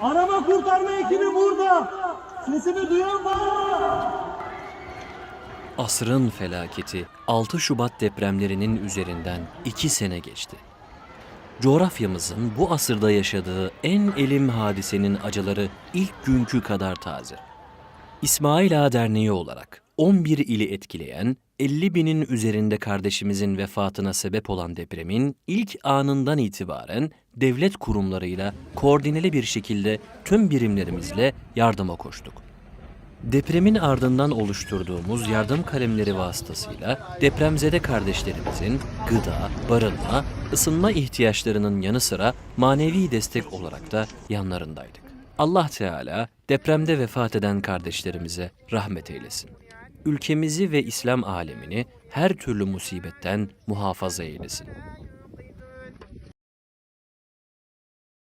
Arama kurtarma ekibi burada. Sesimi duyan var? Asrın felaketi 6 Şubat depremlerinin üzerinden 2 sene geçti. Coğrafyamızın bu asırda yaşadığı en elim hadisenin acıları ilk günkü kadar taze. İsmail Ağa Derneği olarak 11 ili etkileyen 50 binin üzerinde kardeşimizin vefatına sebep olan depremin ilk anından itibaren devlet kurumlarıyla koordineli bir şekilde tüm birimlerimizle yardıma koştuk. Depremin ardından oluşturduğumuz yardım kalemleri vasıtasıyla depremzede kardeşlerimizin gıda, barınma, ısınma ihtiyaçlarının yanı sıra manevi destek olarak da yanlarındaydık. Allah Teala depremde vefat eden kardeşlerimize rahmet eylesin. Ülkemizi ve İslam alemini her türlü musibetten muhafaza eylesin.